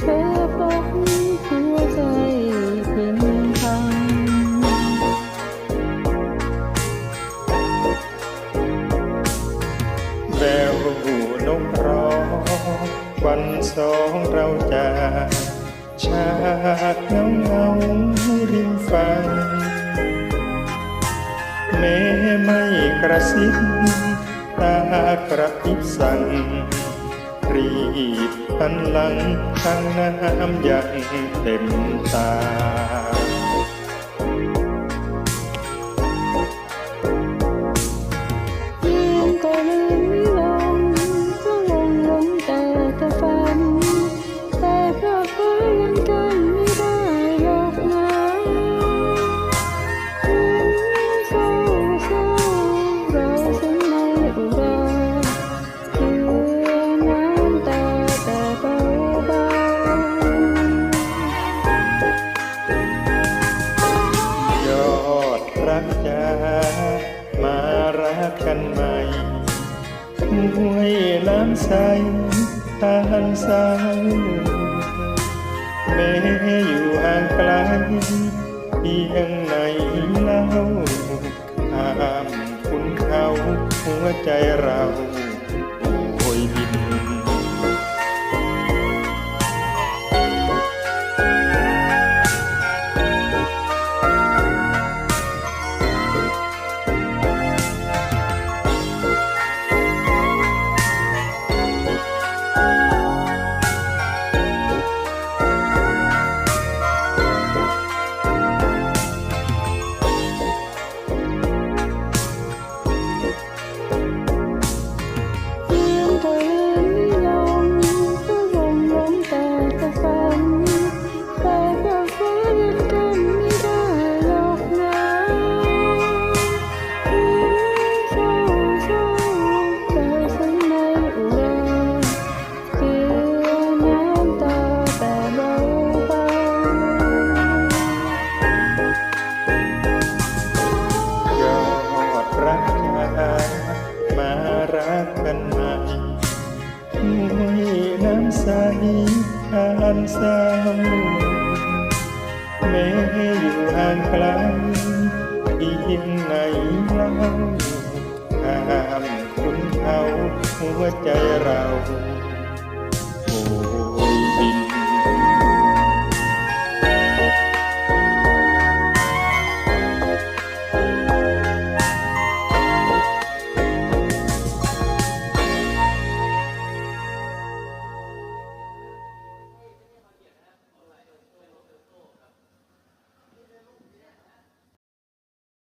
เธอบอกหัวใจเป็นพังแววหูนกร้องวันสองเราจะฉากเงาเงาริมฝั่งแม้ไม่กระซิบตากระติบสั่ง รีหันหลังทางน้ำยังเต็มตา กันใหม่ห้วยน้ำใสทานสายแม้อยู่ห่างไกลเพียงไหนเล่าข้ามคุณเขาหัวใจเรา ใสอันสศร้าแม้อยู่ห่างไกลที่ยินไหนเล่าห้ามคุณเขาหัวใจเรา